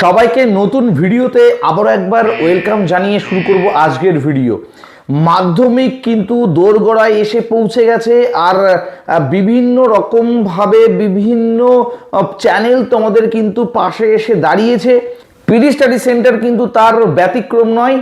সবাইকে নতুন ভিডিওতে আবারও একবার ওয়েলকাম জানিয়ে শুরু করব আজকের ভিডিও। মাধ্যমিক কিন্তু দোরগোড়ায় এসে পৌঁছে গেছে আর বিভিন্ন রকমভাবে বিভিন্ন চ্যানেল তোমাদের কিন্তু পাশে এসে দাঁড়িয়েছে। পিডি স্টাডি সেন্টার কিন্তু তার ব্যতিক্রম নয়।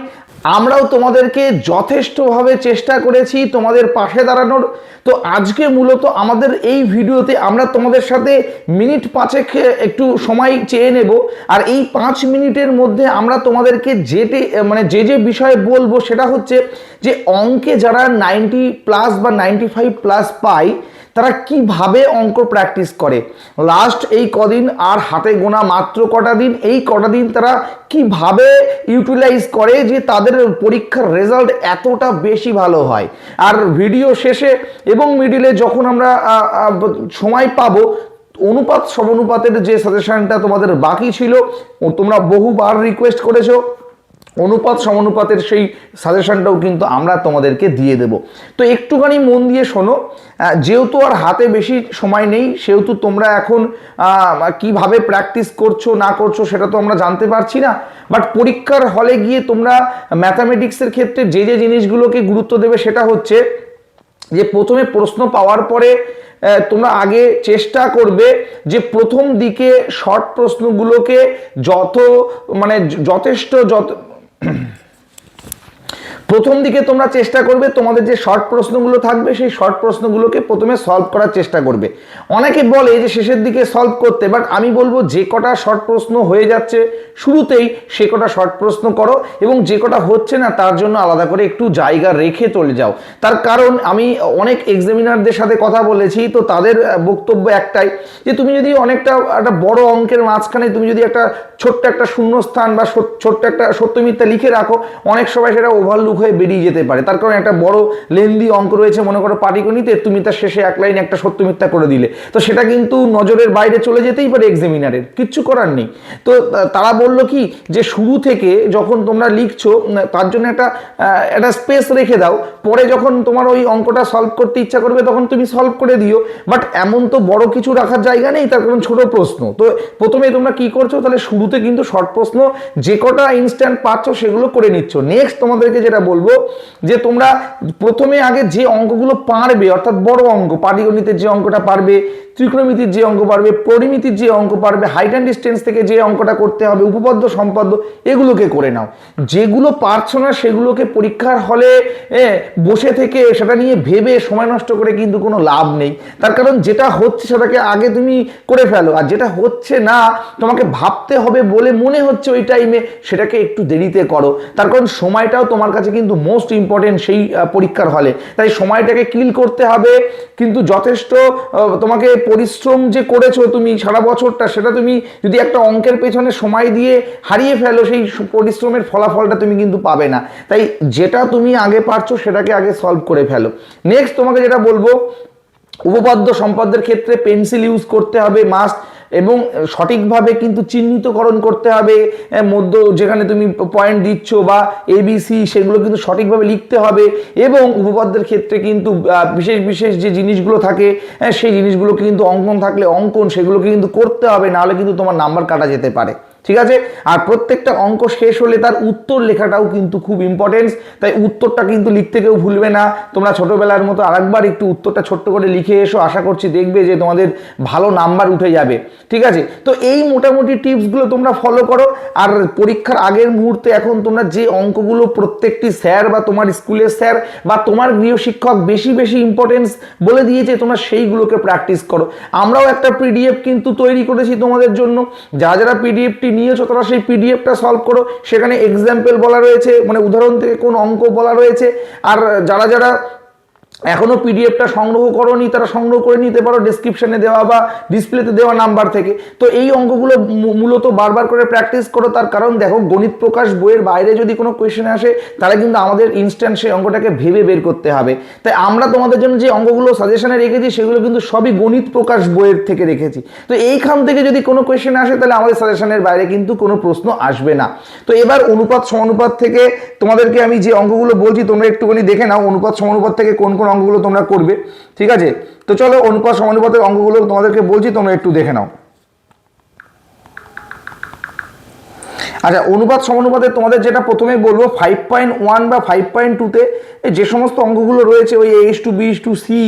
আমরাও তোমাদেরকে যথেষ্টভাবে চেষ্টা করেছি তোমাদের পাশে দাঁড়ানোর। তো আজকে মূলত আমাদের এই ভিডিওতে আমরা তোমাদের সাথে মিনিট পাঁচেক একটু সময় চেয়ে নেব। আর এই পাঁচ মিনিটের মধ্যে আমরা তোমাদেরকে যেটি মানে যে যে বিষয়ে বলব সেটা হচ্ছে যে অঙ্কে যারা নাইনটি প্লাস বা নাইনটি ফাইভ প্লাস পায় তারা কীভাবে অঙ্ক প্র্যাকটিস করে? লাস্ট এই কদিন আর হাতে গোনা মাত্র কটা দিন? এই কটা দিন তারা কীভাবে ইউটিলাইজ করে যে তাদের পরীক্ষার রেজাল্ট এতটা বেশি ভালো হয়? আর ভিডিও শেষে এবং মিডিলে যখন আমরা সময় পাবো, অনুপাত, সমানুপাতের যে সাজেশনটা তোমাদের বাকি ছিল তোমরা বহুবার রিকোয়েস্ট করেছ। অনুপাত, সমানুপাতের সেই সাজেশনটাও কিন্তু আমরা তোমাদেরকে দিয়ে দেব। তো একটুখানি মন দিয়ে শোনো যেহেতু আর হাতে বেশি সময় নেই, সেহেতু তোমরা এখন কীভাবে প্র্যাকটিস করছ, না করছ, সেটা তো আমরা জানতে পারছি না। বাট পরীক্ষার হলে গিয়ে তোমরা ম্যাথামেটিক্সের ক্ষেত্রে যে যে জিনিসগুলোকে গুরুত্ব দেবে, সেটা হচ্ছে যে প্রথমে প্রশ্ন পাওয়ার পরে তোমরা আগে চেষ্টা করবে যে প্রথম দিকে শর্ট প্রশ্নগুলোকে যত মানে যথেষ্ট যত প্রথম দিকে তোমরা চেষ্টা করবে তোমাদের যে শর্ট প্রশ্নগুলো থাকবে, সেই শর্ট প্রশ্নগুলোকে প্রথমে সলভ করার চেষ্টা করবে। অনেকে বলে যে শেষের দিকে সলভ করতে বাট আমি বলব যে কটা শর্ট প্রশ্ন হয়ে যাচ্ছে, শুরুতেই সে কটা শর্ট প্রশ্ন করো এবং যে কটা হচ্ছে না, তার জন্য আলাদা করে একটু জায়গা রেখে চলে যাও। তার কারণ আমি অনেক এক্সামিনারদের সাথে কথা বলেছি, তো তাদের বক্তব্য একটাই যে তুমি যদি অনেকটা, একটা বড় অঙ্কের মাঝখানে তুমি যদি একটা ছোট্ট একটা শূন্যস্থান বা ছোট্ট একটা সত্য মিথ্যা লিখে রাখো, অনেক সময় সেটা ওভারলুক হয়ে বেরিয়ে যেতে পারে। তার কারণ একটা বড় লেন্দি অঙ্ক রয়েছে, মনে করো পাটিগণিতে, তুমি তার শেষে এক লাইন একটা সত্য মিথ্যা করে দিলে। তো সেটা কিন্তু নজরের বাইরে চলে যেতেই পারে এক্সামিনারের কিচ্ছু করার নেই। তো তারা বলল কি যে শুরু থেকে যখন তোমরা লিখছো তার জন্য একটা একটা স্পেস রেখে দাও। পরে যখন তোমার ওই অঙ্কটা সলভ করতে ইচ্ছা করবে, তখন তুমি সলভ করে দিও। বাট এমন তো বড় কিছু রাখার জায়গা নেই, তার কারণ ছোট প্রশ্ন। তো প্রথমে তোমরা কি করছ? তাহলে শুরুতে কিন্তু শর্ট প্রশ্ন যে কটা ইনস্ট্যান্ট পাচ্ছ সেগুলো করে নিচ্ছ। নেক্সট তোমাদেরকে যেটা বলব যে তোমরা প্রথমে আগে যে অঙ্কগুলো পারবে, অর্থাৎ বড় অঙ্ক, পাটিগণিতের যে অঙ্কটা পারবে ত্রিকোণমিতির যে অঙ্ক পারবে, পরিমিতির যে অঙ্ক পারবে হাইট অ্যান্ড ডিস্টেন্স থেকে যে অঙ্কটা করতে হবে, উপপাদ্য, সম্পাদ্য, এগুলোকে করে নাও। যেগুলো পারছ না, সেগুলোকে পরীক্ষার হলে বসে থেকে সেটা নিয়ে ভেবে সময় নষ্ট করে কিন্তু কোনো লাভ নেই। তার কারণ যেটা হচ্ছে সেটাকে আগে তুমি করে ফেলো, আর যেটা হচ্ছে না, তোমাকে ভাবতে হবে বলে মনে হচ্ছে ওই টাইমে সেটাকে একটু দেরিতে করো। তার কারণ সময়টাও তোমার কাছে কিন্তু মোস্ট ইম্পর্টেন্ট সেই পরীক্ষার হলে। তাই সময়টাকে কিল করতে হবে, কিন্তু যথেষ্ট তোমাকে পরিশ্রম যে করেছ তুমি সারা বছরটা, সেটা তুমি যদি একটা অঙ্কের পেছনে সময় দিয়ে হারিয়ে ফেলো, সেই পরিশ্রমের ফলাফলটা তুমি কিন্তু পাবে না। তাই যেটা তুমি আগে পারছ, সেটাকে আগে সলভ করে ফেলো। নেক্সট তোমাকে যেটা বলব, উপপাদ্য সম্পাদ্যের ক্ষেত্রে পেন্সিল ইউজ করতে হবে মাস্ট এবং সঠিকভাবে কিন্তু চিহ্নিতকরণ করতে হবে মধ্য, যেখানে তুমি পয়েন্ট দিচ্ছ বা এবিসি সেগুলো কিন্তু সঠিকভাবে লিখতে হবে এবং উপপাদ্যের ক্ষেত্রে কিন্তু বিশেষ বিশেষ যে জিনিসগুলো থাকে সেই জিনিসগুলোকে কিন্তু অঙ্কন থাকলে অঙ্কন সেগুলোকে কিন্তু করতে হবে, নাহলে কিন্তু তোমার নাম্বার কাটা যেতে পারে। ঠিক আছে? আর প্রত্যেকটা অঙ্ক শেষ হলে তার উত্তর লেখাটাও কিন্তু খুব ইম্পর্টেন্স তাই উত্তরটা কিন্তু লিখতে কেউ ভুলবে না। তোমরা ছোটবেলার মতো আরেকবার একটু উত্তরটা ছোট্ট করে লিখে এসো। আশা করছি দেখবে যে তোমাদের ভালো নাম্বার উঠে যাবে। ঠিক আছে? তো এই মোটামুটি টিপসগুলো তোমরা ফলো করো। আর পরীক্ষার আগের মুহূর্তে এখন তোমরা যে অঙ্কগুলো প্রত্যেকটি স্যার বা তোমার স্কুলের স্যার বা তোমার গৃহশিক্ষক বেশি বেশি ইম্পর্টেন্স বলে দিয়েছে, তোমরা সেইগুলোকে প্র্যাকটিস করো। আমরাও একটা পিডিএফ কিন্তু তৈরি করেছি তোমাদের জন্য। যারা যারা পিডিএফটি নিয়েছো তারা সেই পিডিএফটা সলভ করো। সেখানে এক্সাম্পল বলা রয়েছে মানে উদাহরণ থেকে কোন অঙ্ক বলা রয়েছে। আর যারা যারা এখনও পিডিএফটা সংগ্রহ করনি, তারা সংগ্রহ করে নিতে পারো ডেসক্রিপশনে দেওয়া বা ডিসপ্লেতে দেওয়া নাম্বার থেকে। তো এই অঙ্কগুলো মূলত বারবার করে প্র্যাকটিস করো, তার কারণ দেখো গণিত প্রকাশ বইয়ের বাইরে যদি কোনো কোয়েশ্চেন আসে, তাহলে কিন্তু আমাদের ইনস্ট্যান্ট সেই অঙ্কটাকে ভেবে বের করতে হবে। তাই আমরা তোমাদের জন্য যে অঙ্কগুলো সাজেশনে রেখেছি, সেগুলো কিন্তু সবই গণিত প্রকাশ বইয়ের থেকে রেখেছি। তো এইখান থেকে যদি কোনো কোয়েশ্চেন আসে, তাহলে আমাদের সাজেশনের বাইরে কিন্তু কোনো প্রশ্ন আসবে না। তো এবার অনুপাত সমানুপাত থেকে তোমাদেরকে আমি যে অঙ্কগুলো বলছি, তোমরা একটুখানি দেখে নাও অনুপাত সমানুপাত থেকে কোন কোন অঙ্কগুলো তোমরা করবে, ঠিক আছে? তো চলো অনুপাত সমানুপাতের অঙ্কগুলো তোমাদেরকে বলছি, তোমরা একটু দেখে নাও। আচ্ছা অনুপাত সমানুপাতে তোমাদের যেটা প্রথমে বলব ফাইভ পয়েন্ট ওয়ান বা ফাইভ পয়েন্ট টুতে যে সমস্ত অঙ্কগুলো রয়েছে, ওই H to B to C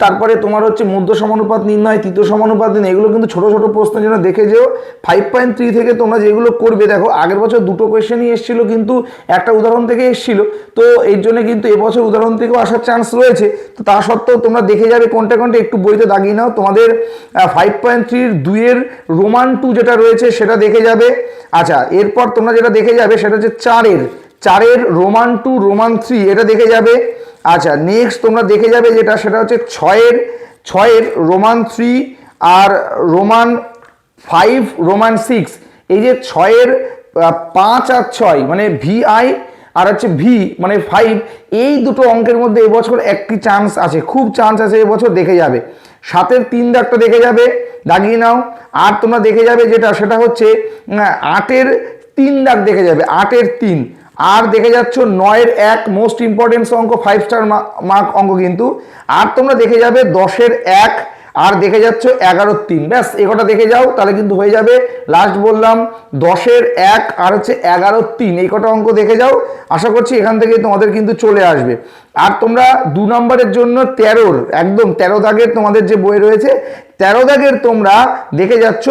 তারপরে তোমার হচ্ছে মধ্য সমানুপাত নির্ণয়, তৃতীয় সমানুপাত নির্ণয়, এগুলো কিন্তু ছোট ছোট প্রশ্নের জন্য দেখে যেও। ফাইভ পয়েন্ট থ্রি থেকে তোমরা যেগুলো করবে, দেখো, আগের বছর দুটো কোয়েশ্চেনই এসেছিল, কিন্তু একটা উদাহরণ থেকে এসেছিল। তো এর জন্য কিন্তু এবছর উদাহরণ থেকেও আসার চান্স রয়েছে। তো তা সত্ত্বেও তোমরা দেখে যাবে, কোনটা কোনটা একটু বইতে দাগিয়ে নাও। তোমাদের ফাইভ পয়েন্ট থ্রির দুইয়ের রোমান টু যেটা রয়েছে, সেটা দেখে যাবে। আচ্ছা এরপর তোমরা যেটা দেখে যাবে, সেটা হচ্ছে চারের। চারের রোমান টু রোমান থ্রি এটা দেখে যাবে। আচ্ছা নেক্সট তোমরা দেখে যাবে যেটা, সেটা হচ্ছে ছয়ের ছয়ের রোমান থ্রি আর রোমান ফাইভ রোমান সিক্স এই যে ছয়ের পাঁচ আর ছয় মানে ভি আই আর হচ্ছে ভি মানে ফাইভ এই দুটো অঙ্কের মধ্যে এবছর একটি চান্স আছে, খুব চান্স আছে এবছর দেখে যাবে। সাতের তিন দাগটা দেখে যাবে, দাগিয়ে নাও। আর তোমরা দেখে যাবে যেটা, সেটা হচ্ছে আটের তিন দাগ দেখে যাবে, আটের তিন। আর দেখে যাচ্ছ নয়ের এক মোস্ট ইম্পর্টেন্ট অঙ্ক ফাইভ স্টার মার্ক অঙ্ক কিন্তু। আর তোমরা দেখে যাবে দশের এক, আর দেখে যাচ্ছ এগারোর তিন। ব্যাস এগোটা দেখে যাও, তাহলে কিন্তু হয়ে যাবে। লাস্ট বললাম, দশের এক আর হচ্ছে এগারোর তিন। এই কটা অঙ্ক দেখে যাও। আশা করছি এখান থেকে তোমাদের কিন্তু চলে আসবে। আর তোমরা দু নম্বরের জন্য তেরোর, একদম তেরো দাগের তোমাদের যে বই রয়েছে, তেরো দাগের তোমরা দেখে যাচ্ছ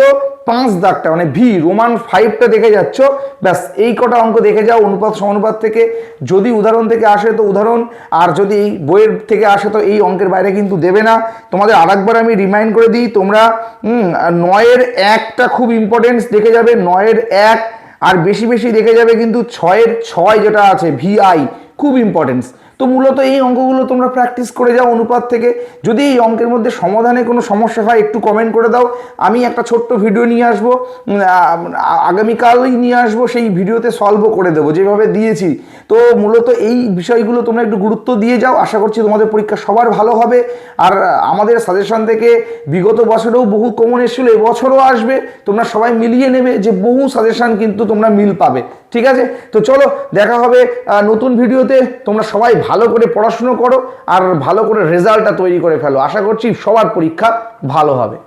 পাঁচ দাগটা মানে ভি, রোমান ফাইভটা দেখে যাচ্ছ। ব্যাস, এই কটা অঙ্ক দেখে যাও, অনুপাত, সমানুপাত থেকে। যদি উদাহরণ থেকে আসে তো উদাহরণ, আর যদি এই বইয়ের থেকে আসে তো এই অঙ্কের বাইরে কিন্তু দেবে না। তোমাদের আরেকবার আমি রিমাইন্ড করে দিই, তোমরা নয়ের একটা খুব ইম্পর্টেন্স দেখে যাবে, নয়ের এক, আর বেশি বেশি দেখে যাবে কিন্তু ছয়ের ছয় যেটা আছে ভিআই খুব ইম্পর্টেন্স তো মূলত এই অঙ্কগুলো তোমরা প্র্যাকটিস করে যাও অনুপাত থেকে। যদি এই অঙ্কের মধ্যে সমাধানে কোনো সমস্যা হয়, একটু কমেন্ট করে দাও। আমি একটা ছোট্ট ভিডিও নিয়ে আসব। আগামীকালই নিয়ে আসব, সেই ভিডিওতে সলভও করে দেবো, যেভাবে দিয়েছি। তো মূলত এই বিষয়গুলো তোমরা একটু গুরুত্ব দিয়ে যাও। আশা করছি তোমাদের পরীক্ষা সবার ভালো হবে। আর আমাদের সাজেশন থেকে বিগত বছরেও বহু কমন এসেছিল, এবছরও আসবে। তোমরা সবাই মিলিয়ে নেবে যে বহু সাজেশন কিন্তু তোমরা মিল পাবে। ঠিক আছে? তো চলো, দেখা হবে নতুন ভিডিওতে তোমরা সবাই ভালো করে পড়াশুনো করো আর ভালো করে রেজাল্টটা তৈরি করে ফেলো। আশা করছি সবার পরীক্ষা ভালো হবে।